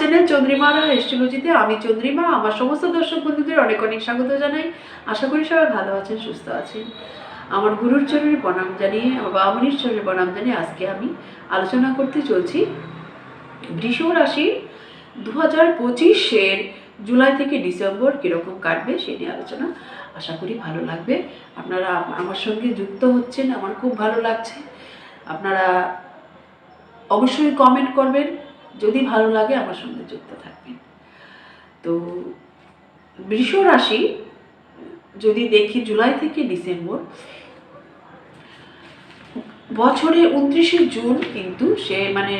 Channel চন্দ্রিমারা এস্ট্রোলজিতে আমি চন্দ্রিমা, আমার সমস্ত দর্শক বন্ধুদের অনেক অনেক স্বাগত জানাই। আশা করি সবাই ভালো আছেন, সুস্থ আছেন। আমার গুরুর চরণের প্রণাম জানিয়ে, আমার বামনির চরণের প্রণাম জানিয়ে আজকে আমি আলোচনা করতে চলছি বৃষ রাশি দু হাজার পঁচিশের জুলাই থেকে ডিসেম্বর কীরকম কাটবে সে নিয়ে আলোচনা। আশা করি ভালো লাগবে। আপনারা আমার সঙ্গে যুক্ত হচ্ছেন, আমার খুব ভালো লাগছে। আপনারা অবশ্যই কমেন্ট করবেন। যদি ভালো লাগে আমার সঙ্গে যুক্ত থাকবেন। তো বৃষ রাশি, যদি দেখি জুলাই থেকে ডিসেম্বর, বছরে উনত্রিশে জুন কিন্তু সে মানে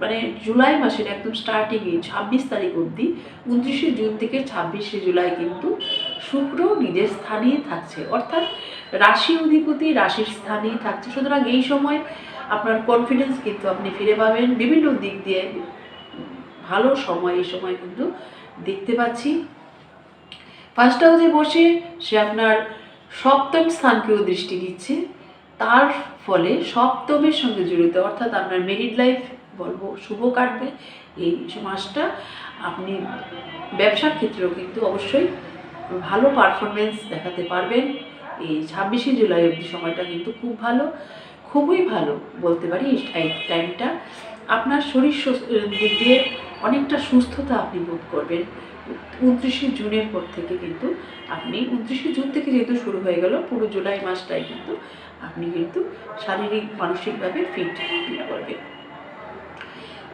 মানে জুলাই মাসের একদম স্টার্টিংয়ে ছাব্বিশ তারিখ অবধি, উনত্রিশে জুন থেকে ছাব্বিশে জুলাই কিন্তু শুক্র নিজের স্থানেই থাকছে। অর্থাৎ রাশি অধিপতি রাশির স্থানেই থাকছে। সুতরাং এই সময় আপনার কনফিডেন্স কিন্তু আপনি ফিরে পাবেন। বিভিন্ন দিক দিয়ে ভালো সময়, এই সময় কিন্তু দেখতে পাচ্ছি। ফার্স্ট হাউসে বসে সে আপনার সপ্তম স্থানকেও দৃষ্টি দিচ্ছে। তার ফলে সপ্তমের সঙ্গে জড়িত, অর্থাৎ আপনার মেরিড লাইফ বলব, শুভ কাটবে এই মাসটা আপনি ব্যবসার ক্ষেত্রেও কিন্তু অবশ্যই ভালো পারফরমেন্স দেখাতে পারবেন। এই ছাব্বিশে জুলাই অবধি সময়টা কিন্তু খুব ভালো। খুবই ভালো বলতে পারি এই টাই- টাইমটা আপনার শরীর দিক দিয়ে অনেকটা সুস্থতা আপনি বোধ করবেন। উনত্রিশে জুনের পর থেকে কিন্তু আপনি, উনত্রিশে জুন থেকে যেহেতু শুরু হয়ে গেল, পুরো জুলাই মাসটাই কিন্তু আপনি কিন্তু শারীরিক, মানসিকভাবে ফিট করবেন।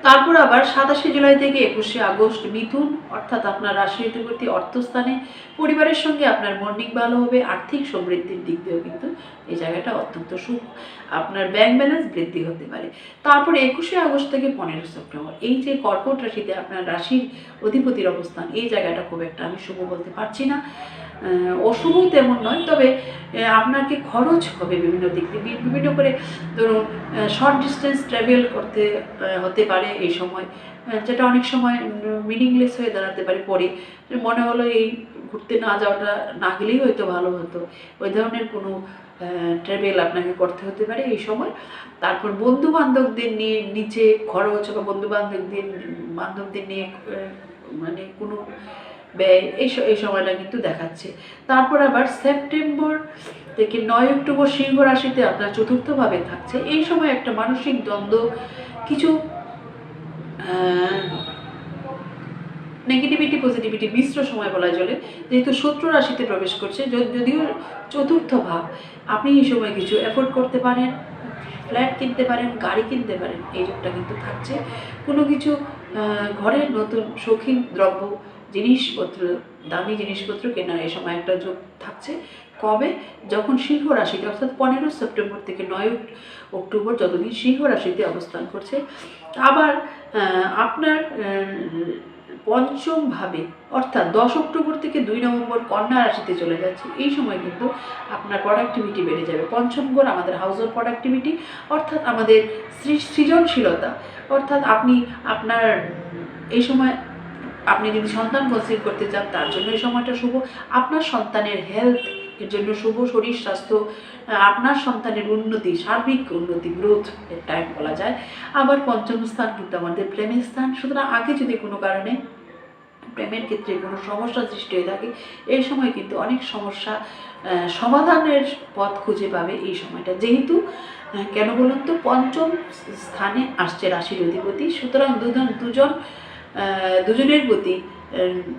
তারপর আবার সাতাশে জুলাই থেকে একুশে আগস্ট মিথুন, অর্থাৎ আপনার রাশি অধিপতি অর্থস্থানে পরিবারের সঙ্গে আপনার মর্নিং ভালো হবে, আর্থিক সমৃদ্ধির দিক দিয়েও কিন্তু এই জায়গাটা অত্যন্ত সুখ আপনার ব্যাংক ব্যালেন্স বৃদ্ধি হতে পারে। তারপরে একুশে আগস্ট থেকে পনেরো সেপ্টেম্বর, এই যে কর্কট রাশিতে আপনার রাশির অধিপতির অবস্থান, এই জায়গাটা খুব একটা আমি শুভ বলতে পারছি না। আহ, অশুভ তেমন নয় তবে আপনাকে খরচ হবে বিভিন্ন দিক দিয়ে। বিভিন্ন করে ধরুন শর্ট ডিস্টেন্স ট্রাভেল করতে হতে পারে এই সময় যেটা অনেক সময় মিনিংলেস হয়ে দাঁড়াতে পারে পরে। মনে হলো এই ঘুরতে না যাওয়াটা না গেলেই হয়তো ভালো হতো। ওই ধরনের কোনো ট্রাভেল আপনাকে করতে হতে পারে এই সময়। তারপর বন্ধু বান্ধবদের নিয়ে নিচে খরচ বা বন্ধু বান্ধবদের বান্ধবদের নিয়ে মানে কোনো ব্যয়, এই এই সময়টা কিন্তু দেখাচ্ছে। তারপর আবার সেপ্টেম্বর থেকে নয় অক্টোবর সিংহ রাশিতে আপনার চতুর্থভাবে থাকছে। এই সময় একটা মানসিক দ্বন্দ্ব, কিছু নেগেটিভিটি পজিটিভিটি মিশ্র সময় বলা চলে। যেহেতু শত্রু রাশিতে প্রবেশ করছে যদিও চতুর্থ ভাব, আপনি এই সময় কিছু এফোর্ড করতে পারেন ফ্ল্যাট কিনতে পারেন, গাড়ি কিনতে পারেন, এই যোগটা কিন্তু থাকছে। কোনো কিছু ঘরের নতুন শৌখিন দ্রব্য জিনিসপত্র, দামি জিনিসপত্র কেনার এই সময় একটা যোগ থাকছে। কবে? যখন সিংহ রাশিতে, অর্থাৎ পনেরো সেপ্টেম্বর থেকে নয় অক্টোবর যতদিন সিংহ রাশিতে অবস্থান করছে। আবার আপনার পঞ্চমভাবে, অর্থাৎ দশ অক্টোবর থেকে দুই নভেম্বর কন্যা রাশিতে চলে যাচ্ছে, এই সময় কিন্তু আপনার প্রোডাক্টিভিটি বেড়ে যাবে। পঞ্চম ঘর আমাদের হাউস অফ প্রোডাক্টিভিটি অর্থাৎ আমাদের সৃজনশীলতা। অর্থাৎ আপনি আপনার, এই সময় আপনি যদি সন্তান কনসিভ করতে চান, তার জন্য এই সময়টা শুভ। আপনার সন্তানের হেলথ এর জন্য শুভ। শরীর, স্বাস্থ্য আপনার সন্তানের উন্নতি, সার্বিক উন্নতি গ্রোথ এর টাইম বলা যায়। আবার পঞ্চম স্থান কিন্তু আমাদের প্রেমের স্থান। সুতরাং আগে যদি কোনো কারণে প্রেমের ক্ষেত্রে কোনো সমস্যা সৃষ্টি হয়ে থাকে, এই সময় কিন্তু অনেক সমস্যা সমাধানের পথ খুঁজে পাবে এই সময়টা। যেহেতু কেন বলুন তো, পঞ্চম স্থানে আসছে রাশির অধিপতি। সুতরাং দুজন দুজন দুজনের প্রতি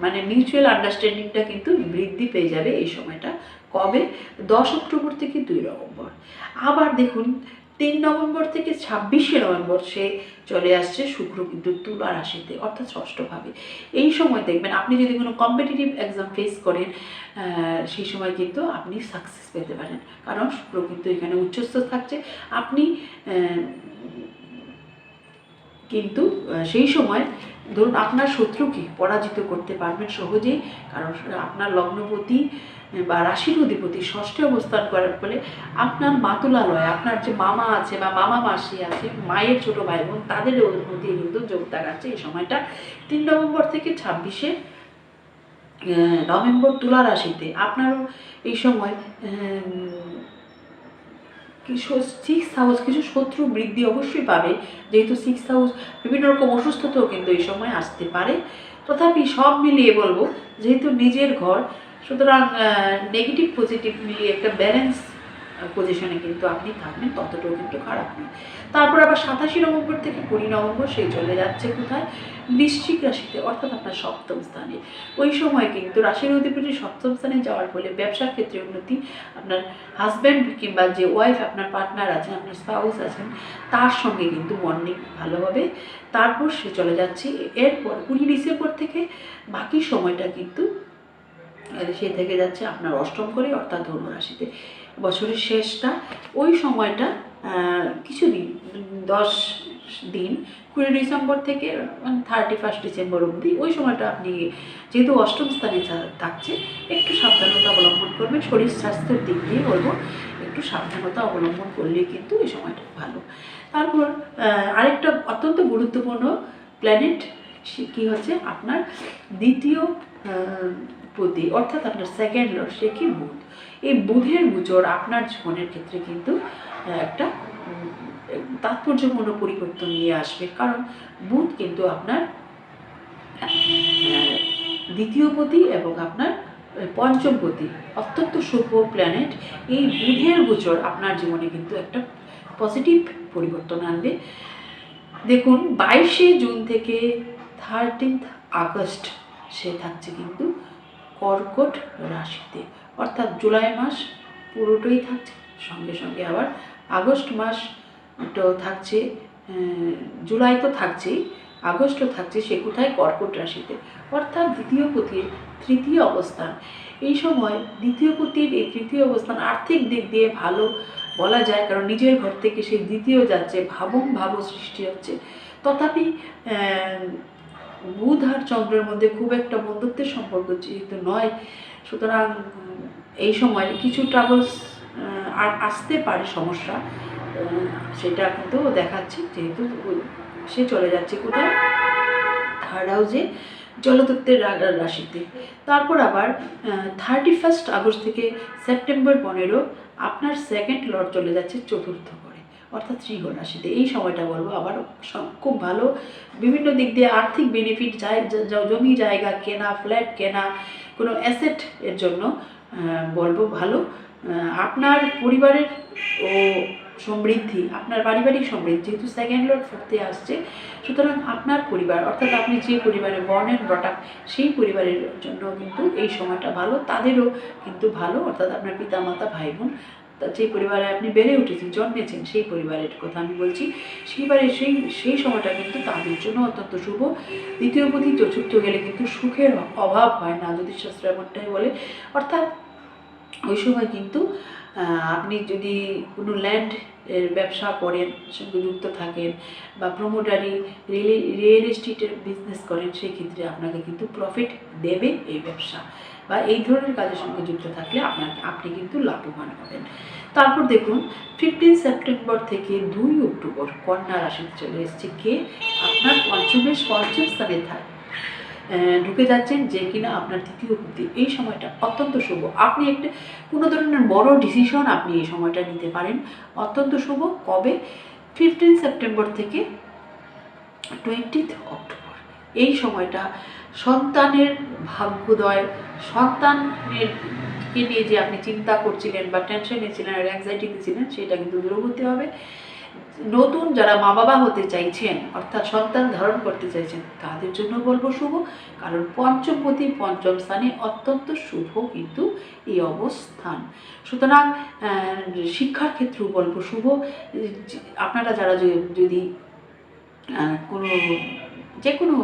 মানে মিউচুয়াল আন্ডারস্ট্যান্ডিংটা কিন্তু বৃদ্ধি পেয়ে যাবে এই সময়টা। কবে? দশ অক্টোবর থেকে দুই নভেম্বর। আবার দেখুন, তিন নভেম্বর থেকে ছাব্বিশে নভেম্বর সে চলে আসছে, শুক্র কিন্তু তুলা রাশিতে, অর্থাৎ ষষ্ঠভাবে। এই সময় দেখবেন, আপনি যদি কোনো কম্পিটিটিভ এক্সাম ফেস করেন সেই সময় কিন্তু আপনি সাকসেস পেতে পারেন। কারণ শুক্র কিন্তু এখানে উচ্চস্থ থাকছে। আপনি কিন্তু সেই সময় ধরুন আপনার শত্রুকে পরাজিত করতে পারবেন সহজেই কারণ আপনার লগ্নপতি বা রাশির অধিপতি ষষ্ঠে অবস্থান করার ফলে আপনার মাতুলালয়, আপনার যে মামা আছে বা মামা মাসি আছে, মায়ের ছোট ভাই বোন তাদের মধ্যে কিন্তু যোগ দেখাচ্ছে এই সময়টা তিন নভেম্বর থেকে ছাব্বিশে নভেম্বর তুলা রাশিতে। আপনারও এই সময় সিক্স হাউস কিছু শত্রু বৃদ্ধি অবশ্যই পাবে। যেহেতু সিক্স হাউস বিভিন্ন রকম অসুস্থতাও কিন্তু এই সময় আসতে পারে। তথাপি সব মিলিয়ে বলব, যেহেতু নিজের ঘর, সুতরাং নেগেটিভ পজিটিভ মিলিয়ে একটা ব্যালেন্স পজিশনে কিন্তু আপনি থাকবেন, ততটাও কিন্তু খারাপ নয়। তারপর আবার সাতাশি নভেম্বর থেকে কুড়ি নভেম্বর সেই চলে যাচ্ছে কোথায়? বৃশ্চিক রাশিতে, অর্থাৎ আপনার সপ্তম স্থানে। ওই সময় কিন্তু রাশির অধিপতি সপ্তম স্থানে যাওয়ার ফলে ব্যবসার ক্ষেত্রে উন্নতি, আপনার হাজব্যান্ড কিংবা যে ওয়াইফ আপনার পার্টনার আছেন, আপনার স্পাউস আছেন, তার সঙ্গে কিন্তু বন্ডিং ভালো হবে তারপর সে চলে যাচ্ছে, এরপর কুড়ি ডিসেম্বর থেকে বাকি সময়টা কিন্তু সে থেকে যাচ্ছে আপনার অষ্টম করে অর্থাৎ ধনু রাশিতে। বছরের শেষটা ওই সময়টা আহ, কিছুদিন উম, দশ দিন কুড়ি ডিসেম্বর থেকে থার্টি ফার্স্ট ডিসেম্বর অবধি ওই সময়টা আপনি যেহেতু অষ্টম স্থানে থাকছে একটু সাবধানতা অবলম্বন করবেন। শরীর স্বাস্থ্যের দিক দিয়ে বলব একটু সাবধানতা অবলম্বন করলে কিন্তু এই সময়টা ভালো। তারপর আরেকটা অত্যন্ত গুরুত্বপূর্ণ প্ল্যানেট কী হচ্ছে? আপনার দ্বিতীয় পতি অর্থাৎ আপনার সেকেন্ড লর্ড সে কি বুধ? এই বুধের গোচর আপনার জীবনের ক্ষেত্রে কিন্তু একটা তাৎপর্যপূর্ণ পরিবর্তন নিয়ে আসবে। কারণ বুধ কিন্তু আপনার দ্বিতীয় পতি এবং আপনার পঞ্চম পতি, অত্যন্ত শুভ প্ল্যানেট এই বুধের গোচর আপনার জীবনে কিন্তু একটা পজিটিভ পরিবর্তন আনবে। দেখুন, বাইশে জুন থেকে থার্টিন্থ আগস্ট সে থাকছে কিন্তু কর্কট রাশিতে। অর্থাৎ জুলাই মাস পুরোটাই থাকছে, সঙ্গে সঙ্গে আবার আগস্ট মাস তো থাকছে জুলাই তো থাকছেই, আগস্টও থাকছে, সে কোথায়? কর্কট রাশিতে। অর্থাৎ দ্বিতীয় পতির তৃতীয় অবস্থান। এই সময় দ্বিতীয় পতির এই তৃতীয় অবস্থান আর্থিক দিক দিয়ে ভালো বলা যায়, কারণ নিজের ঘর থেকে সেই দ্বিতীয় যাচ্ছে, ভাবম ভাব সৃষ্টি হচ্ছে। তথাপি বুধ আর চন্দ্রের মধ্যে খুব একটা বন্ধুত্বের সম্পর্ক যেহেতু নয়, সুতরাং এই সময় কিছু ট্রাভেলস আর আসতে পারে সমস্যা সেটা কিন্তু দেখাচ্ছে যেহেতু সে চলে যাচ্ছে কোথায়? থার্ড হাউসে জলতত্ত্বের রাশিতে। তারপর আবার থার্টি ফার্স্ট আগস্ট থেকে সেপ্টেম্বর পনেরো আপনার সেকেন্ড লর্ড চলে যাচ্ছে চতুর্থ। অর্থাৎ শৃঙ্গ রাশিতে এই সময়টা বলব আবার খুব ভালো। বিভিন্ন দিক দিয়ে আর্থিক বেনিফিট যায় জমি জায়গা কেনা ফ্ল্যাট কেনা, কোনো অ্যাসেট এর জন্য বলব ভালো। আপনার পরিবারের ও সমৃদ্ধি, আপনার পারিবারিক সমৃদ্ধি যেহেতু সেকেন্ড লর্ড ফোর্থে আসছে, সুতরাং আপনার পরিবার, অর্থাৎ আপনি যে পরিবারে অ্যান্ড ব্রটাপ সেই পরিবারের জন্য কিন্তু এই সময়টা ভালো, তাদেরও কিন্তু ভালো, অর্থাৎ আপনার পিতা মাতা ভাই বোন যে পরিবারে আপনি বেড়ে উঠেছেন, জন্মেছেন, সেই পরিবারের কথা আমি বলছি। সেইবারে সেই সেই সময়টা কিন্তু তাদের জন্য অত্যন্ত শুভ। দ্বিতীয় প্রতি চতুর্থ গেলে কিন্তু সুখের অভাব হয় না, জ্যোতিষশাস্ত্র এমনটাই বলে। অর্থাৎ ওই সময় কিন্তু আপনি যদি কোনো ল্যান্ড এর ব্যবসা করেন, সঙ্গে যুক্ত থাকেন বা প্রমোটারি রিয়েল এস্টেটের বিজনেস করেন সেই ক্ষেত্রে আপনাকে কিন্তু প্রফিট দেবে এই ব্যবসা। বা এই ধরনের কাজের সঙ্গে যুক্ত থাকলে আপনাকে, আপনি কিন্তু লাভবান হবেন। তারপর দেখুন ফিফটিন সেপ্টেম্বর থেকে দুই অক্টোবর কন্যা রাশিতে চলে এসেছে কে? আপনার পঞ্চমেশ, পঞ্চম স্থানে থাকে। ঢুকে যাচ্ছেন যে কিনা আপনার তৃতীয় পতি এই সময়টা অত্যন্ত শুভ। আপনি একটা, কোনো ধরনের বড় ডিসিশন আপনি এই সময়টা নিতে পারেন। অত্যন্ত শুভ। কবে? ফিফটিন সেপ্টেম্বর থেকে টোয়েন্টিথ অক্টোবর এই সময়টা সন্তানের ভাগ্যোদয়, সন্তানের কে নিয়ে যে আপনি চিন্তা করছিলেন বা টেনশনে ছিলেন আর অ্যাংজাইটিতে ছিলেন, সেটা কিন্তু দূরবর্তী হবে। নতুন যারা মা বাবা হতে চাইছেন, অর্থাৎ সন্তান ধারণ করতে চাইছেন, তাদের জন্য বলব শুভ। কারণ পঞ্চমপতি পঞ্চম স্থানে অত্যন্ত শুভ কিন্তু এই অবস্থান। সুতরাং শিক্ষার ক্ষেত্রেও বলব শুভ। আপনারা যারা যদি কোনো যে কোনো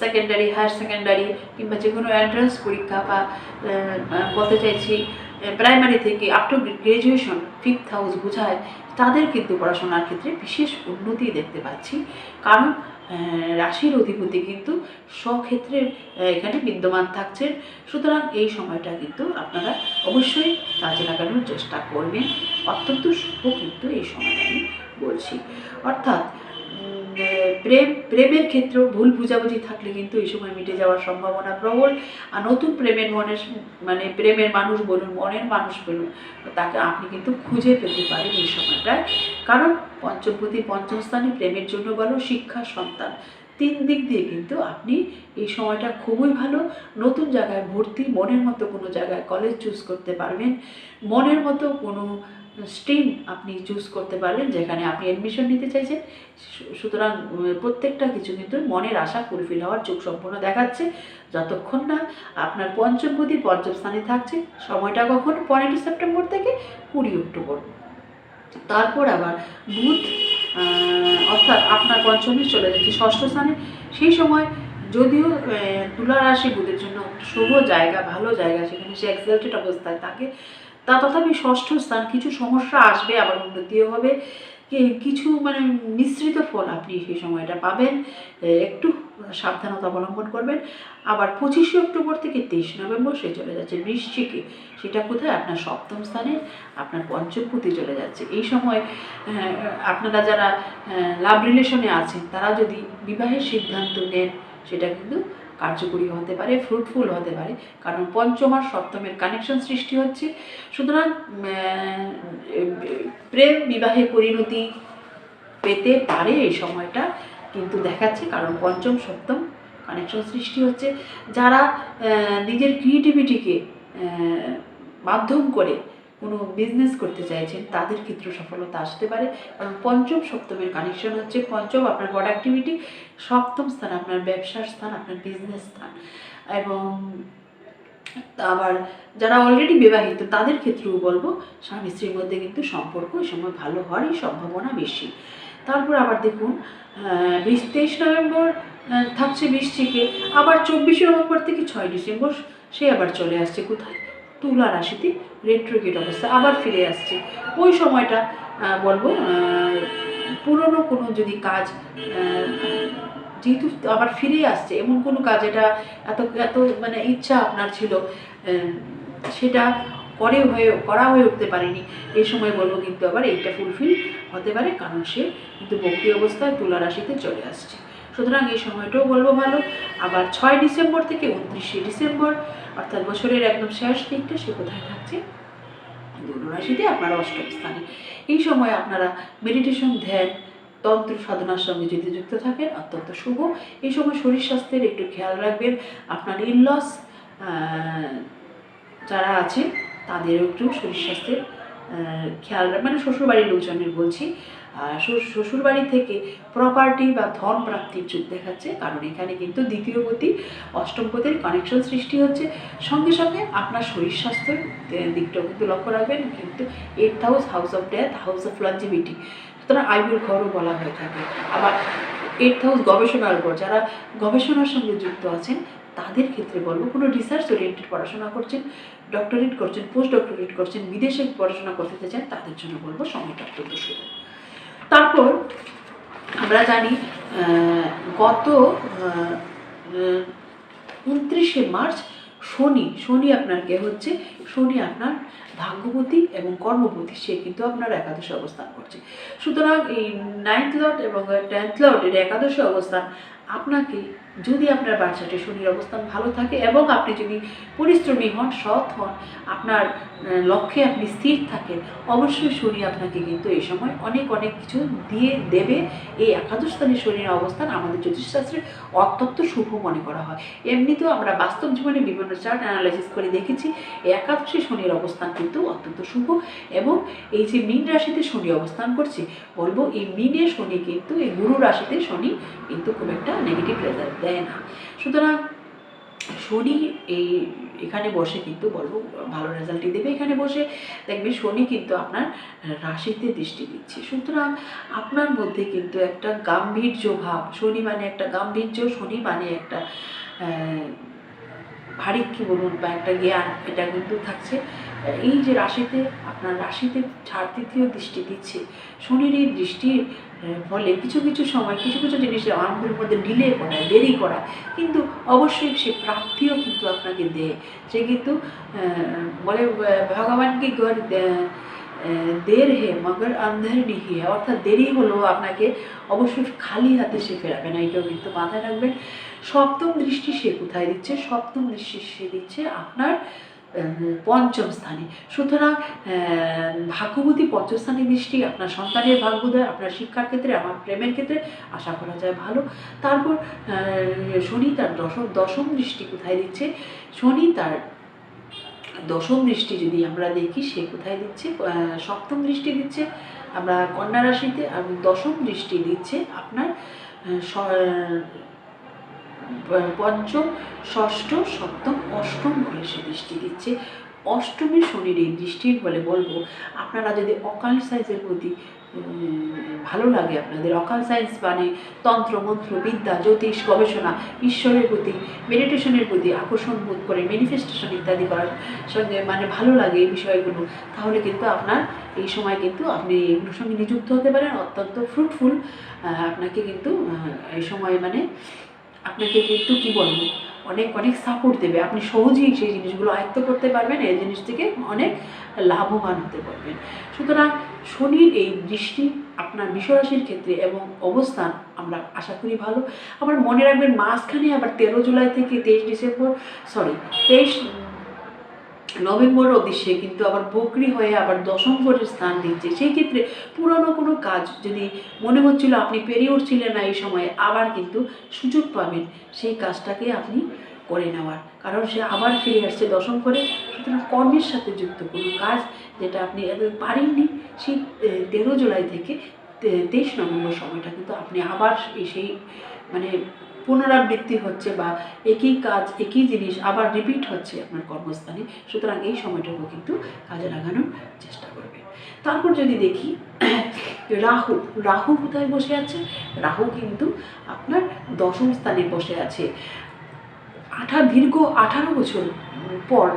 সেকেন্ডারি হায়ার সেকেন্ডারি কিংবা যে কোনো এন্ট্রান্স পরীক্ষা বা বলতে চাইছি প্রাইমারি থেকে up to graduation fifth house বোঝায়, তাদের কিন্তু পড়াশোনার ক্ষেত্রে বিশেষ উন্নতি দেখতে পাচ্ছি। কারণ রাশির অধিপতি কিন্তু স্বক্ষেত্রে এখানে বিদ্যমান থাকছেন সুতরাং এই সময়টা কিন্তু আপনারা অবশ্যই কাজে লাগানোর চেষ্টা করবেন। অত্যন্ত শুভ কিন্তু এই সময়টা আমি বলছি। অর্থাৎ প্রেম, প্রেমের ক্ষেত্রেও ভুল বুঝাবুঝি থাকলে কিন্তু এই সময় মিটে যাওয়ার সম্ভাবনা প্রবল। আর নতুন প্রেমের মনের মানে প্রেমের মানুষ বলুন, মনের মানুষ বলুন, তাকে আপনি কিন্তু খুঁজে পেতে পারেন এই সময়টায়। কারণ পঞ্চমপতি পঞ্চম স্থানে প্রেমের জন্য বলো, শিক্ষা, সন্তান, তিন দিক দিয়ে কিন্তু আপনি এই সময়টা খুবই ভালো। নতুন জায়গায় ভর্তি, মনের মতো কোনো জায়গায় কলেজ চুজ করতে পারবেন। মনের মতো কোনো স্ট্রিম আপনি চুজ করতে পারবেন যেখানে আপনি অ্যাডমিশন নিতে চাইছেন। সুতরাং প্রত্যেকটা কিছু কিন্তু মনের আশা ফুলফিল হওয়ার যোগ সম্পূর্ণ দেখাচ্ছে। যতক্ষণ না আপনার পঞ্চমপতি পঞ্চম স্থানে থাকছে, সময়টা কখন পনেরোই সেপ্টেম্বর থেকে কুড়ি অক্টোবর। তারপর আবার বুধ অর্থাৎ আপনার পঞ্চমে চলে যাচ্ছে ষষ্ঠ স্থানে। সেই সময় যদিও তুলা রাশি বুধের জন্য শুভ জায়গা, ভালো জায়গা, সেখানে সে এক্সাল্টেড অবস্থায় থাকে তা তথাপি ষষ্ঠ স্থান, কিছু সমস্যা আসবে, আবার উন্নতিও হবে। কিছু মানে মিশ্রিত ফল আপনি সেই সময়টা পাবেন। একটু সাবধানতা অবলম্বন করবেন। আবার পঁচিশে অক্টোবর থেকে তেইশ নভেম্বর সে চলে যাচ্ছে বৃশ্চিকে। সেটা কোথায়? আপনার সপ্তম স্থানে, আপনার পঞ্চমপতি চলে যাচ্ছে। এই সময় আপনারা যারা লাভ রিলেশনে আছেন, তারা যদি বিবাহের সিদ্ধান্ত নেন, সেটা কিন্তু কার্যকরী হতে পারে ফ্রুটফুল হতে পারে, কারণ পঞ্চম আর সপ্তমের কানেকশন সৃষ্টি হচ্ছে। সুতরাং প্রেম বিবাহে পরিণতি পেতে পারে এই সময়টা, কিন্তু দেখাচ্ছে কারণ পঞ্চম, সপ্তম কানেকশন সৃষ্টি হচ্ছে। যারা নিজের ক্রিয়েটিভিটিকে মাধ্যম করে কোনো বিজনেস করতে চাইছেন, তাদের ক্ষেত্রে সফলতা আসতে পারে। কারণ পঞ্চম সপ্তমের কানেকশন হচ্ছে পঞ্চম আপনার প্রোডাক্টিভিটি সপ্তম স্থান আপনার ব্যবসার স্থান, আপনার বিজনেস স্থান। এবং আবার যারা অলরেডি বিবাহিত, তাদের ক্ষেত্রেও বলব, স্বামী স্ত্রীর মধ্যে কিন্তু সম্পর্ক এই সময় ভালো হওয়ারই সম্ভাবনা বেশি। তারপর আবার দেখুন বিশ, তেইশ নভেম্বর থাকছে বৃশ্চিকে। আবার চব্বিশে নভেম্বর থেকে ছয় ডিসেম্বর, সে আবার চলে আসছে। কোথায়? তুলা রাশিতে রেট্রোগেট অবস্থা আবার ফিরে আসছে। ওই সময়টা বলব পুরনো কোনো যদি কাজ যেহেতু আবার ফিরে আসছে, এমন কোনো কাজ এটা এত এত মানে ইচ্ছা আপনার ছিল সেটা করে হয়ে, করা হয়ে উঠতে পারেনি। এই সময় বলব কিন্তু আবার এইটা ফুলফিল হতে পারে, কারণ সে কিন্তু বক্রি অবস্থায় তুলা রাশিতে চলে আসছে। সুতরাং এই সময়টাও বলব ভালো। আবার ছয় ডিসেম্বর থেকে উনত্রিশে ডিসেম্বর অর্থাৎ বছরের একদম শেষ দিকটা সে কোথায় থাকছে? ধনু রাশিতে আপনার অষ্টম স্থানে। এই সময় আপনারা মেডিটেশন ধ্যান, তন্ত্র সাধনার সঙ্গে যদি যুক্ত থাকেন, অত্যন্ত শুভ। এই সময় শরীর স্বাস্থ্যের একটু খেয়াল রাখবেন। আপনার ইনলস যারা আছে, তাদেরও একটু শরীর স্বাস্থ্যের খেয়াল মানে শ্বশুরবাড়ির লোকজনের বলছি। শ্বশুরবাড়ি থেকে প্রপার্টি বা ধন প্রাপ্তির যুগ দেখাচ্ছে। কারণ এখানে কিন্তু দ্বিতীয় পতি অষ্টম পতির কানেকশন সৃষ্টি হচ্ছে। সঙ্গে সঙ্গে আপনার শরীর স্বাস্থ্যের দিকটাও কিন্তু লক্ষ্য রাখবেন। কিন্তু eight house house of death house of longevity সুতরাং আয়ুর ঘরও বলা হয়ে থাকে। আবার এইট হাউস গবেষণার ঘর। যারা গবেষণার সঙ্গে যুক্ত আছেন, তাদের ক্ষেত্রে বলব, কোনো রিসার্চ ওরিয়েন্টেড পড়াশোনা করছেন ডক্টরেট করছেন পোস্ট ডক্টরেট করছেন, বিদেশে পড়াশোনা করতে চান তাদের জন্য বলব, সময়টা অত্যন্ত তারপর আমরা জানি গত উনত্রিশে মার্চ শনি শনি আপনার কে হচ্ছে? শনি আপনার ভাগ্যপতি এবং কর্মপতি সে কিন্তু আপনার একাদশে অবস্থান করছে। সুতরাং এই নাইন্থ লট এবং টেন্থ লটের একাদশে অবস্থান আপনাকে যদি আপনার বাচ্চাটি শনির অবস্থান ভালো থাকে এবং আপনি যদি পরিশ্রমী হন, সৎ হন, আপনার লক্ষ্যে আপনি স্থির থাকেন, অবশ্যই শনি আপনাকে কিন্তু এই সময় অনেক অনেক কিছু দিয়ে দেবে। এই একাদশ স্থানে শনির অবস্থান আমাদের জ্যোতিষশাস্ত্রে অত্যন্ত শুভ মনে করা হয়। এমনিতেও আমরা বাস্তব জীবনে বিভিন্ন চার্ট অ্যানালাইসিস করে দেখেছি একাদশে শনির অবস্থান কিন্তু অত্যন্ত শুভ এবং এই যে মীন রাশিতে শনি অবস্থান করছে, বলব এই মীনে শনি কিন্তু, এই গুরু রাশিতে শনি কিন্তু খুব একটা নেগেটিভ রেজাল্ট দেয় না। সুতরাং শনি এই, এখানে বসে কিন্তু বলব, ভালো রেজাল্টই দেবে। এখানে বসে দেখবে শনি কিন্তু আপনার রাশিতে দৃষ্টি দিচ্ছে। সুতরাং আপনার মধ্যে কিন্তু একটা গাম্ভীর্য ভাব, শনি মানে একটা গাম্ভীর্য, শনি মানে একটা ভারী কি বলুন বা একটা জ্ঞান, এটা কিন্তু থাকছে। এই যে রাশিতে, আপনার রাশিতে ছাড় তৃতীয় দৃষ্টি দিচ্ছে, শনির এই দৃষ্টির ফলে কিছু কিছু সময় কিছু কিছু জিনিসের আমাদের মধ্যে ডিলে করায়, দেরি করায়, কিন্তু অবশ্যই সে প্রাপ্তিও কিন্তু আপনাকে দেয়। সে কিন্তু বলে ভগবানকে দের হে মগর আন্ধের নিহি হে। অর্থাৎ দেরি হলেও আপনাকে অবশ্যই খালি হাতে সে ফেরাবে না। এটাও কিন্তু মাথায় রাখবেন। সপ্তম দৃষ্টি সে কোথায় দিচ্ছে? সপ্তম দৃষ্টি সে দিচ্ছে আপনার পঞ্চম স্থানে। সুতরাং ভাগ্যবতী পঞ্চম স্থানে দৃষ্টি আপনার সন্তানের ভাগ্যোদয়, আপনার শিক্ষার ক্ষেত্রে, আমার প্রেমের ক্ষেত্রে আশা করা যায় ভালো। তারপর শনি তার দশম দশম দৃষ্টি কোথায় দিচ্ছে? শনি তার দশম দৃষ্টি যদি আমরা দেখি, সে কোথায় দিচ্ছে? সপ্তম দৃষ্টি দিচ্ছে আমরা কন্যা রাশিতে, আর দশম দৃষ্টি দিচ্ছে আপনার পঞ্চম ষষ্ঠ, সপ্তম, অষ্টম ঘরে সে দৃষ্টি দিচ্ছে। অষ্টমী শনির এই দৃষ্টির ফলে বলব, আপনারা যদি অকাল সাইন্সের প্রতি ভালো লাগে আপনাদের, অকাল সায়েন্স মানে তন্ত্র, মন্ত্র, বিদ্যা, জ্যোতিষ, গবেষণা, ঈশ্বরের প্রতি, মেডিটেশনের প্রতি আকর্ষণ বোধ করে ম্যানিফেস্টেশন ইত্যাদি করার সঙ্গে মানে ভালো লাগে এই বিষয়গুলো, তাহলে কিন্তু আপনার এই সময় কিন্তু আপনি এগুলোর সঙ্গে নিযুক্ত হতে পারেন। অত্যন্ত ফ্রুটফুল আপনাকে কিন্তু এই সময় মানে আপনাকে কিন্তু কি বলব, অনেক অনেক সাপোর্ট দেবে। আপনি সহজেই সেই জিনিসগুলো আয়ত্ত করতে পারবেন, এই জিনিস থেকে অনেক লাভবান হতে পারবেন। সুতরাং শনির এই দৃষ্টি আপনার বিশ্বরাশির ক্ষেত্রে এবং অবস্থান আমরা আশা করি ভালো। আবার মনে রাখবেন, মাঝখানে আবার তেরো জুলাই থেকে তেইশ ডিসেম্বর সরি তেইশ নভেম্বর অবধি সে কিন্তু আবার বকরি হয়ে আবার দশম ঘরের স্থান দিচ্ছে সেই ক্ষেত্রে পুরনো কোনো কাজ যদি মনে হচ্ছিল আপনি পেরিয়ে উঠছিলেন না এই সময়ে, আবার কিন্তু সুযোগ পাবেন সেই কাজটাকে আপনি করে নেওয়ার। কারণ সে আবার ফিরে আসছে দশম করে সুতরাং কর্মের সাথে যুক্ত কোনো কাজ যেটা আপনি পারেননি, সেই তেরো জুলাই থেকে তেইশ নভেম্বর সময়টা কিন্তু আপনি আবার সেই মানে পুনরাবৃত্তি হচ্ছে বা একই কাজ, একই জিনিস আবার রিপিট হচ্ছে আপনার কর্মস্থানে। সুতরাং এই সময়টুকু কিন্তু কাজে লাগানোর চেষ্টা করবে তারপর যদি দেখি, রাহু রাহু কোথায় বসে আছে? রাহু কিন্তু আপনার দশম স্থানে বসে আছে। আঠা, দীর্ঘ আঠারো বছর পর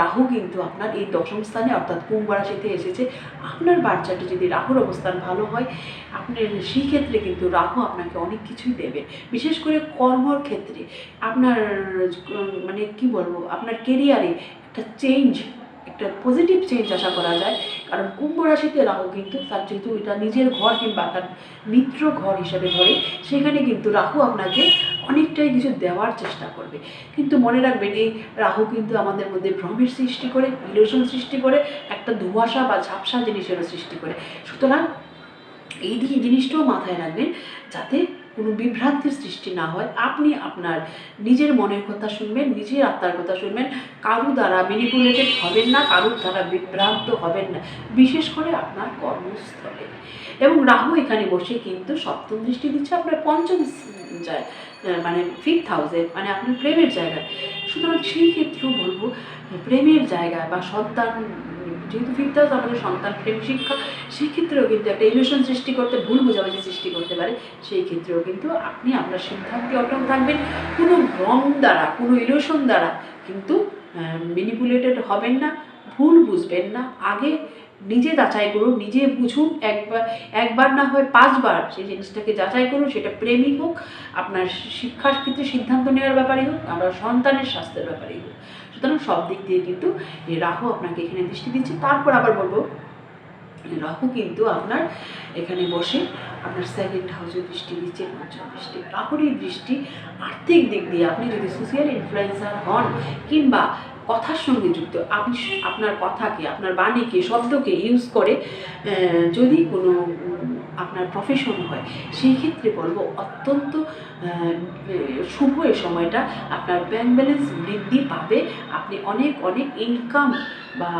রাহু কিন্তু আপনার এই দশম স্থানে অর্থাৎ কুম্ভ রাশিতে এসেছে। আপনার বাচ্চাটি যদি রাহুর অবস্থান ভালো হয়, আপনার সেই ক্ষেত্রে কিন্তু রাহু আপনাকে অনেক কিছুই দেবে। বিশেষ করে কর্মর ক্ষেত্রে আপনার মানে কি বলব, আপনার কেরিয়ারে একটা চেঞ্জ একটা পজিটিভ চেঞ্জ আশা করা যায়। কারণ কুম্ভ রাশিতে রাহু কিন্তু তার যেহেতু এটা নিজের ঘর কিংবা তার মিত্র ঘর হিসাবে ধরে, সেখানে কিন্তু রাহু আপনাকে অনেকটাই কিছু দেওয়ার চেষ্টা করবে। কিন্তু মনে রাখবেন, এই রাহু কিন্তু আমাদের মধ্যে ভ্রমের সৃষ্টি করে ইলিউশন সৃষ্টি করে, একটা ধোঁয়াশা বা ঝাপসা জিনিসেরও সৃষ্টি করে। সুতরাং এই জিনিসটাও মাথায় রাখবেন, যাতে কোনো বিভ্রান্তির সৃষ্টি না হয়, আপনি আপনার নিজের মনের কথা শুনবেন, নিজের আত্মার কথা শুনবেন কারু দ্বারা ম্যানিপুলেটেড হবেন না, কারুর দ্বারা বিভ্রান্ত হবেন না, বিশেষ করে আপনার কর্মস্থলে। এবং রাহু এখানে বসে কিন্তু সপ্তম দৃষ্টি দিচ্ছে আপনার পঞ্চম যায় মানে ফিফথ হাউসে মানে আপনার প্রেমের জায়গায়। সুতরাং সেই ক্ষেত্রেও বলব, প্রেমের জায়গায় বা সন্তান যেহেতু ফিফথ আমাদের সন্তান প্রেম শিক্ষা, সেই ক্ষেত্রেও কিন্তু একটা ইলিউশন সৃষ্টি করতে, ভুল বোঝাবুঝি সৃষ্টি করতে পারে। সেই ক্ষেত্রেও কিন্তু আপনি আপনার সিদ্ধান্তে অটল থাকবেন। কোনো রং দ্বারা, কোনো ইলিউশন দ্বারা কিন্তু ম্যানিপুলেটেড হবেন না, ভুল বুঝবেন না। আগে নিজে যাচাই করুন, নিজে বুঝুন, একবার একবার না হয় পাঁচবার সেই জিনিসটাকে যাচাই করুন, সেটা প্রেমই হোক, আপনার শিক্ষার ক্ষেত্রে সিদ্ধান্ত নেওয়ার ব্যাপারে হোক আমরা সন্তানের স্বাস্থ্যের ব্যাপারেই হোক। সুতরাং সব দিক দিয়ে কিন্তু রাহু আপনাকে এখানে দৃষ্টি দিচ্ছে, তারপর আবার বলব, রাহু কিন্তু আপনার এখানে বসে আপনার সেকেন্ড হাউসে দৃষ্টি দিচ্ছে, পঞ্চম দৃষ্টি। রাহুর এই দৃষ্টি আর্থিক দিক দিয়ে আপনি যদি সোশিয়াল ইনফ্লুয়েন্সার হন কিংবা কথার সঙ্গে যুক্ত। আপনি আপনার কথাকে আপনার বাণীকে শব্দকে ইউজ করে যদি কোনো আপনার প্রফেশন হয়, সেই ক্ষেত্রে বলব অত্যন্ত শুভ এই সময়টা আপনার ব্যাংক ব্যালেন্স বৃদ্ধি পাবে, আপনি অনেক অনেক ইনকাম বা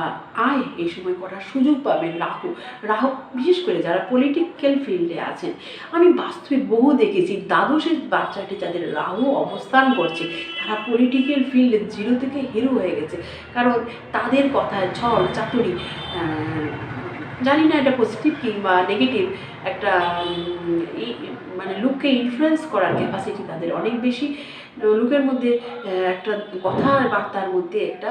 আয় এই সময় করার সুযোগ পাবেন রাহু। রাহু, বিশেষ করে যারা পলিটিক্যাল ফিল্ডে আছেন, আমি বাস্তবে বহু দেখেছি দ্বাদশের বাচ্চাটি যাদের রাহু অবস্থান করছে, তারা পলিটিক্যাল ফিল্ডে জিরো থেকে হিরো হয়ে গেছে। কারণ তাদের কথায় ঝড়, চাতুরি জানি না এটা পজিটিভ কিংবা নেগেটিভ একটা মানে লুককে ইনফ্লুয়েন্স করার ক্যাপাসিটি তাদের অনেক বেশি। লোকের মধ্যে একটা কথাবার্তার মধ্যে একটা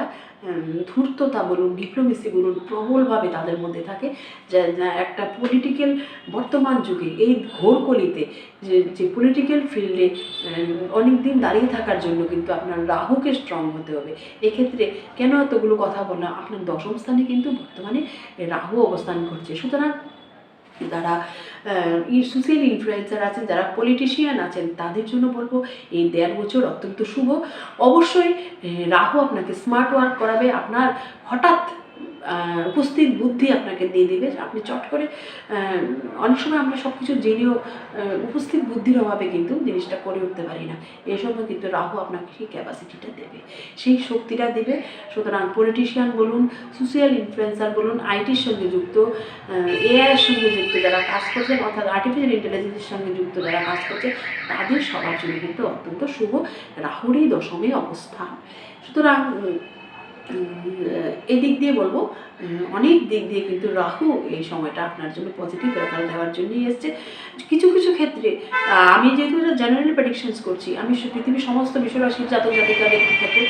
ধূর্ততা বলুন ডিপ্লোমেসি বলুন, প্রবলভাবে তাদের মধ্যে থাকে। একটা পলিটিক্যাল বর্তমান যুগে, এই ঘোরকলিতে যে যে পলিটিক্যাল ফিল্ডে অনেক দিন দাঁড়িয়ে থাকার জন্য কিন্তু আপনার রাহুকে স্ট্রং হতে হবে। এক্ষেত্রে কেন এতগুলো কথা বললাম আপনার দশম স্থানে কিন্তু বর্তমানে রাহু অবস্থান করছে। সুতরাং যারা সোশ্যাল ইনফ্লুয়েন্সার আছেন, যারা পলিটিশিয়ান আছেন, তাদের জন্য বলব এই দেড় বছর অত্যন্ত শুভ। অবশ্যই রাহু আপনাকে স্মার্ট ওয়ার্ক করাবে। আপনার হঠাৎ উপস্থিত বুদ্ধি আপনাকে দিয়ে দিবে। আপনি চট করে অনেক সময় আমরা সব কিছু জেনেও উপস্থিত বুদ্ধির অভাবে কিন্তু জিনিসটা করে উঠতে পারি না। এই সময় কিন্তু রাহু আপনাকে সেই ক্যাপাসিটিটা দেবে। সেই শক্তিটা দেবে। সুতরাং পলিটিশিয়ান বলুন সোশ্যাল ইনফ্লুয়েন্সার বলুন আইটির সঙ্গে যুক্ত এআইয়ের সঙ্গে যুক্ত যারা কাজ করছেন অর্থাৎ আর্টিফিশিয়াল ইন্টেলিজেন্সের সঙ্গে যুক্ত যারা কাজ করছে, তাদের সবার জন্য কিন্তু অত্যন্ত শুভ রাহুরই দশমে অবস্থান। সুতরাং এদিক দিয়ে বলব অনেক দিক দিয়ে কিন্তু রাহু এই সময়টা আপনার জন্য পজিটিভ রেজাল্ট দেওয়ার জন্যই এসছে। কিছু কিছু ক্ষেত্রে আমি যেহেতু জেনারেল প্রেডিকশনস করছি, আমি পৃথিবীর সমস্ত বিশ্বরাশির জাতক জাতিকাদের ক্ষেত্রে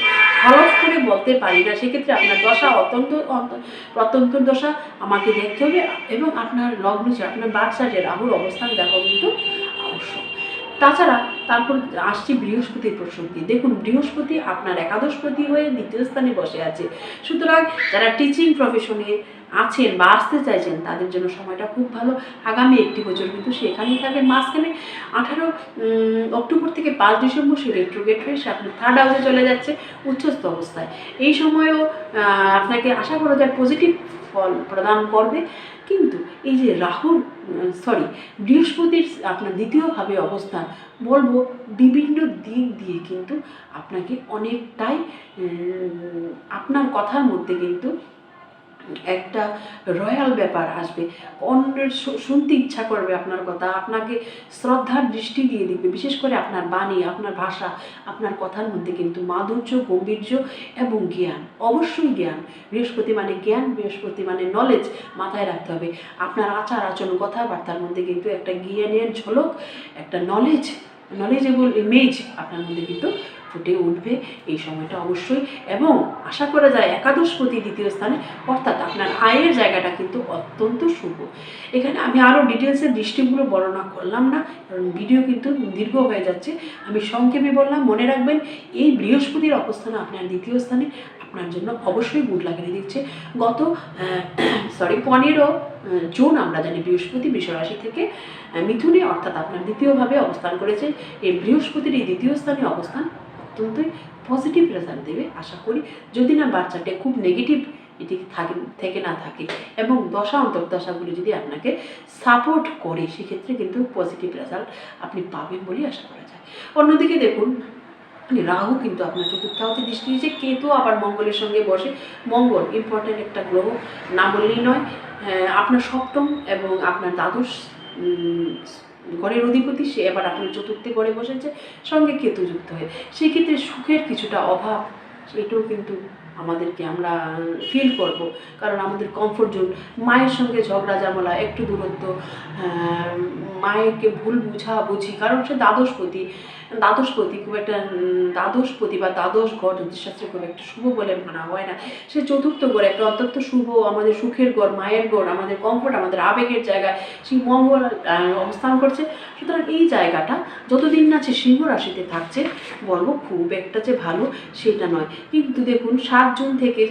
হলফ করে বলতে পারি না, সেক্ষেত্রে আপনার দশা অত্যন্ত প্রত্যন্ত দশা আমাকে দেখতে হবে এবং আপনার লগ্ন, আপনার বার্থ চার্টে রাহুর অবস্থান দেখা কিন্তু তাছাড়া তারপর আসছি বৃহস্পতির প্রসঙ্গে। দেখুন, বৃহস্পতি আপনার একাদশপতি হয়ে দ্বিতীয় স্থানে বসে আছে। সুতরাং যারা টিচিং প্রফেশনে আছেন বা আসতে চাইছেন, তাদের জন্য সময়টা খুব ভালো। আগামী একটি বছর কিন্তু সেখানেই থাকবেন। মাঝখানে আঠারো অক্টোবর থেকে পাঁচ ডিসেম্বর সে রেট্রোগেট হয়ে সে আপনার থার্ড হাউসে চলে যাচ্ছে উচ্চস্থ অবস্থায়। এই সময়েও আপনাকে আশা করা যায় পজিটিভ ফল প্রদান করবে। কিন্তু এই যে রাহুর সরি বৃহস্পতির আপনার দ্বিতীয়ভাবে অবস্থান, বলব বিভিন্ন দিক দিয়ে কিন্তু আপনাকে অনেকটাই আপনার কথার মধ্যে কিন্তু একটা রয়্যাল ব্যাপার আসবে। অন্যের শুনতে ইচ্ছা করবে আপনার কথা, আপনাকে শ্রদ্ধার দৃষ্টি দিয়ে দিবে, বিশেষ করে আপনার বাণী, আপনার ভাষা, আপনার কথার মধ্যে কিন্তু মাধুর্য, গম্ভীর্য এবং জ্ঞান, অবশ্যই জ্ঞান। বৃহস্পতি মানে জ্ঞান, বৃহস্পতি মানে নলেজ মাথায় রাখতে হবে। আপনার আচার আচরণ, কথাবার্তার মধ্যে কিন্তু একটা জ্ঞানের ঝলক, একটা নলেজ নলেজেবল ইমেজ আপনার মধ্যে কিন্তু ফুটে উঠবে এই সময়টা অবশ্যই। এবং আশা করা যায় একাদশপতি দ্বিতীয় স্থানে, অর্থাৎ আপনার আয়ের জায়গাটা কিন্তু অত্যন্ত শুভ। এখানে আমি আরও ডিটেলসের দৃষ্টিগুলো বর্ণনা করলাম না, কারণ ভিডিও কিন্তু দীর্ঘ হয়ে যাচ্ছে। আমি সংক্ষেপে বললাম, মনে রাখবেন, এই বৃহস্পতির অবস্থান আপনার দ্বিতীয় স্থানে আপনার জন্য অবশ্যই গুড লাগিয়ে দিচ্ছে। গত সরি পনেরো জুন আমরা জানি বৃহস্পতি বিশ্বরাশি থেকে মিথুনে অর্থাৎ আপনার দ্বিতীয়ভাবে অবস্থান করেছে। এই বৃহস্পতির এই দ্বিতীয় স্থানে অবস্থান অত্যন্তই পজিটিভ রেজাল্ট দেবে, আশা করি। যদি না বাচ্চাটা খুব নেগেটিভ এটি থাকে, থেকে না থাকে এবং দশা, অন্তর্দশাগুলি যদি আপনাকে সাপোর্ট করে, সেক্ষেত্রে কিন্তু পজিটিভ রেজাল্ট আপনি পাবেন বলেই আশা করা যায়। অন্যদিকে দেখুন, রাহু কিন্তু আপনার চতুর্থাহতে দৃষ্টি দিয়েছে। কেতু আবার মঙ্গলের সঙ্গে বসে। মঙ্গল ইম্পর্ট্যান্ট একটা গ্রহ, না বললেই নয়। আপনার সপ্তম এবং আপনার দ্বাদশ ঘরের অধিপতি, সে এবার আপনার চতুর্থে ঘরে বসেছে, সঙ্গে কেতু যুক্ত হয়ে। সেক্ষেত্রে সুখের কিছুটা অভাব এটাও কিন্তু আমাদেরকে আমরা ফিল করব। কারণ আমাদের কমফোর্ট জোন মায়ের সঙ্গে ঝগড়া জামলা একটু দূরত্ব মায়েরকে ভুল বুঝা বুঝি, কারণ সে দ্বাদশপতি দ্বাদশপতি খুব একটা দ্বাদশপতি বা দ্বাদশ গড় জ্যোতিষশাস্ত্রে খুব একটা শুভ বলে মানা হয় না। সে চতুর্থ গড়, একটা অত্যন্ত শুভ, আমাদের সুখের গড়, মায়ের গড়, আমাদের কমফোর্ট আমাদের আবেগের জায়গায় সেই মঙ্গল অবস্থান করছে। সুতরাং এই জায়গাটা যতদিন না সে সিংহ রাশিতে থাকছে বলব খুব একটা যে ভালো সেটা নয়। কিন্তু দেখুন, সাত জুন থেকে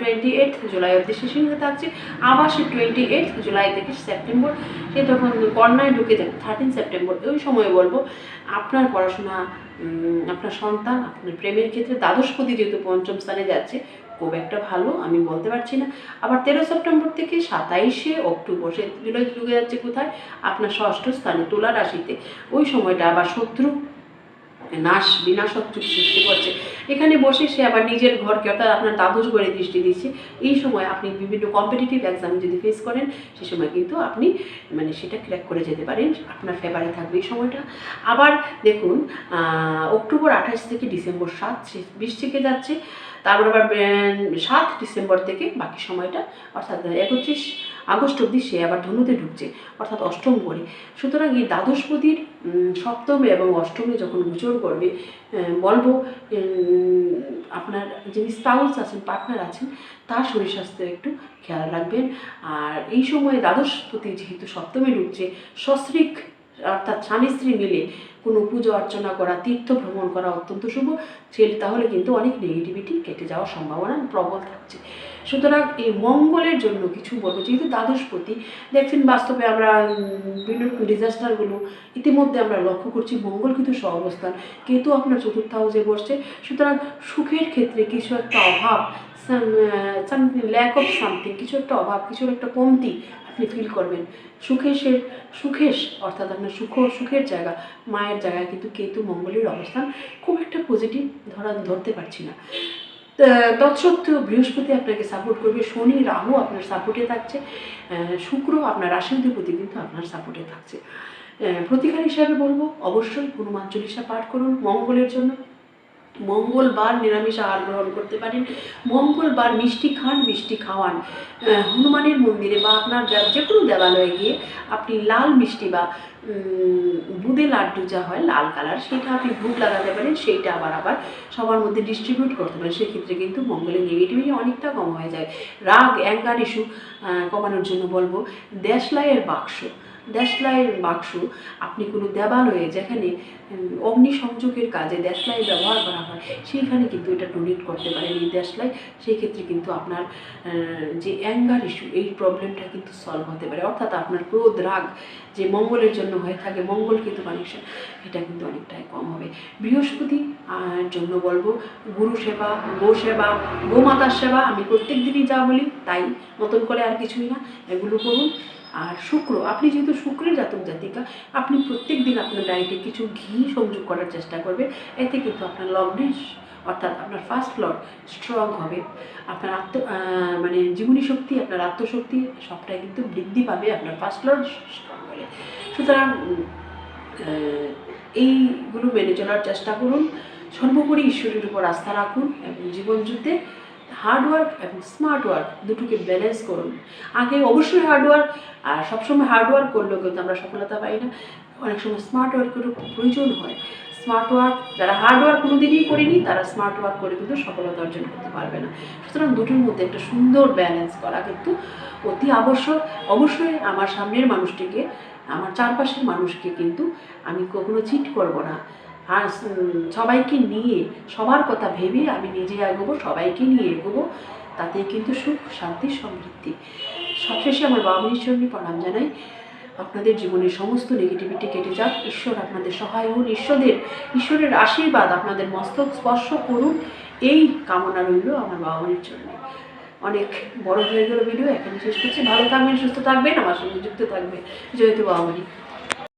টোয়েন্টি এইট জুলাই অবধি সে সিংহে থাকছে, আবার সে টোয়েন্টি এইট জুলাই থেকে সেপ্টেম্বর সে তখন কন্যায় ঢুকে যাবে থার্টিন সেপ্টেম্বর ওই সময় বলব, আপনার পড়াশোনা আপনার সন্তান, আপনার প্রেমের ক্ষেত্রে দ্বাদশপতি যেহেতু পঞ্চম স্থানে যাচ্ছে, খুব একটা ভালো, আমি বলতে পারছি না। আবার তেরো সেপ্টেম্বর থেকে সাতাইশে অক্টোবর, সে ঢুকে যাচ্ছে কোথায়? আপনার ষষ্ঠ স্থানে তুলা রাশিতে। ওই সময়টা আবার শত্রু নাশ বিনাশত্ব সৃষ্টি করছে। এখানে বসে সে আবার নিজের ঘরকে, অর্থাৎ আপনার দ্বাদশ ঘরে দৃষ্টি দিচ্ছে। এই সময় আপনি বিভিন্ন কম্পিটিটিভ এক্সাম যদি ফেস করেন, সে সময় কিন্তু আপনি মানে সেটা ক্র্যাক করে যেতে পারেন, আপনার ফেভারে থাকবে এই সময়টা। আবার দেখুন অক্টোবর আঠাশ থেকে ডিসেম্বর সাত, সে থেকে যাচ্ছে, তারপর আবার সাত ডিসেম্বর থেকে বাকি সময়টা, অর্থাৎ একত্রিশ আগস্ট অবধি সে আবার ধনুতে ঢুকছে, অর্থাৎ অষ্টম করে সুতরাং এই দ্বাদশপতির সপ্তমে এবং অষ্টমে যখন গোচর করবে বলব আপনার যিনি স্পাউস আছেন পার্টনার আছেন, তার শরীর স্বাস্থ্যের একটু খেয়াল রাখবেন। আর এই সময়ে দ্বাদশপতি যেহেতু সপ্তমে ঢুকছে সস্ত্রিক অর্থাৎ স্বামী স্ত্রী মিলে কোনো পুজো অর্চনা করা, তীর্থ ভ্রমণ করা অত্যন্ত শুভ। তাহলে কিন্তু অনেক নেগেটিভিটি কেটে যাওয়ার সম্ভাবনা প্রবল থাকছে। সুতরাং এই মঙ্গলের জন্য কিছু বলব। যেহেতু দ্বাদশপতি দেখছেন বাস্তবে আমরা বিভিন্ন ডিজাস্টারগুলো ইতিমধ্যে আমরা লক্ষ্য করছি, মঙ্গল কিন্তু অবস্থান কেতু আপনার চতুর্থ হাউসে বসছে। সুতরাং সুখের ক্ষেত্রে কিছু একটা অভাব সামথিং ল্যাক অফ সামথিং কিছু একটা অভাব কিছুর একটা কমতি আপনি ফিল করবেন। সুখেশের, সুখেশ অর্থাৎ আপনার সুখ, সুখের জায়গা, মায়ের জায়গায় কিন্তু কেতু মঙ্গলের অবস্থান খুব একটা পজিটিভ ধরা, ধরতে পারছি না। তৎসত্ত্বেও বৃহস্পতি আপনাকে সাপোর্ট করবে, শনি রাহু আপনার সাপোর্টে থাকছে শুক্র আপনার রাশি অধিপতি কিন্তু আপনার সাপোর্টে থাকছে। প্রতিকার হিসাবে বলব, অবশ্যই হনুমান চল্লিশা পাঠ করুন মঙ্গলের জন্য। মঙ্গলবার নিরামিষ আহার গ্রহণ করতে পারেন। মঙ্গলবার মিষ্টি খান, মিষ্টি খাওয়ান। হনুমানের মন্দিরে বা আপনার যা- কোনো দেবালয়ে গিয়ে আপনি লাল মিষ্টি বা বুদে লাড্ডু যা হয়, লাল কালার, সেটা আপনি ভোগ লাগাতে পারেন, সেইটা আবার আবার সবার মধ্যে ডিস্ট্রিবিউট করতে পারেন। সেক্ষেত্রে কিন্তু মঙ্গলের নেগেটিভিটি অনেকটা কম হয়ে যায়। রাগ, অ্যাঙ্গার ইস্যু কমানোর জন্য বলব। দেশলাইয়ের বাক্স। দেশলাইয়ের বাক্স, আপনি কোনো দেবালয়ে যেখানে অগ্নি সংযোগের কাজে দেশলাই ব্যবহার করা হয়, সেইখানে কিন্তু এটা ডোনেট করতে পারেন এই দেশলাই। সেই ক্ষেত্রে কিন্তু আপনার যে অ্যাঙ্গার ইস্যু এই প্রবলেমটা কিন্তু সলভ হতে পারে। অর্থাৎ আপনার ক্রোধ, রাগ যে মঙ্গলের জন্য হয়ে থাকে, মঙ্গল কিন্তু কানেকশন এটা কিন্তু অনেকটাই কম হবে। বৃহস্পতি জন্য বলব, গুরু সেবা, গো সেবা, গোমাতার সেবা, আমি প্রত্যেক দিনই যা বলি, তাই, মতন করে আর কিছুই না। এগুলো করুন। আর শুক্র, আপনি যেহেতু শুক্রের জাতক জাতিকা, আপনি প্রত্যেক দিন আপনার ডায়েটে কিছু ঘি সংযোগ করার চেষ্টা করবেন। এতে কিন্তু আপনার লগ্নে অর্থাৎ আপনার ফার্স্ট ফ্লোর স্ট্রং হবে। আপনার আত্ম মানে জীবনী শক্তি, আপনার আত্মশক্তি সবটাই কিন্তু বৃদ্ধি পাবে আপনার ফার্স্ট ফ্লোর স্ট্রং হলে। সুতরাং এইগুলো মেনে চলার চেষ্টা করুন। সর্বোপরি ঈশ্বরের উপর আস্থা রাখুন এবং জীবনযুদ্ধে হার্ডওয়ার্ক এবং স্মার্ট ওয়ার্ক দুটোকে ব্যালেন্স করুন। আগে অবশ্যই হার্ডওয়ার্ক আর সবসময় হার্ডওয়ার্ক করলেও কিন্তু আমরা সফলতা পাই না। অনেক সময় স্মার্ট ওয়ার্কেরও প্রয়োজন হয়। স্মার্ট ওয়ার্ক, যারা হার্ড ওয়ার্ক কোনোদিনই করেনি, তারা স্মার্ট ওয়ার্ক করে কিন্তু সফলতা অর্জন করতে পারবে না। সুতরাং দুটোর মধ্যে একটা সুন্দর ব্যালেন্স করা কিন্তু অতি আবশ্যক। অবশ্যই আমার সামনের মানুষটিকে, আমার চারপাশের মানুষকে কিন্তু আমি কখনো চিট করব না। আর সবাইকে নিয়ে, সবার কথা ভেবে আমি নিজে এগোবো, সবাইকে নিয়ে এগোবো। তাতে কিন্তু সুখ, শান্তি, সমৃদ্ধি। সবশেষে আমার বাবা ঈশ্বরকে প্রণাম জানাই। আপনাদের জীবনের সমস্ত নেগেটিভিটি কেটে যাক। ঈশ্বর আপনাদের সহায় হন। ঈশ্বরের ঈশ্বরের আশীর্বাদ আপনাদের মস্তক স্পর্শ করুন। এই কামনা রইল আমার বাবা মায়ের জন্য অনেক বড় হয়ে গেল ভিডিও এখানে শেষ করছি। ভালো থাকবেন, সুস্থ থাকবেন, আমার সঙ্গে যুক্ত থাকবেন। জয়তু বাবা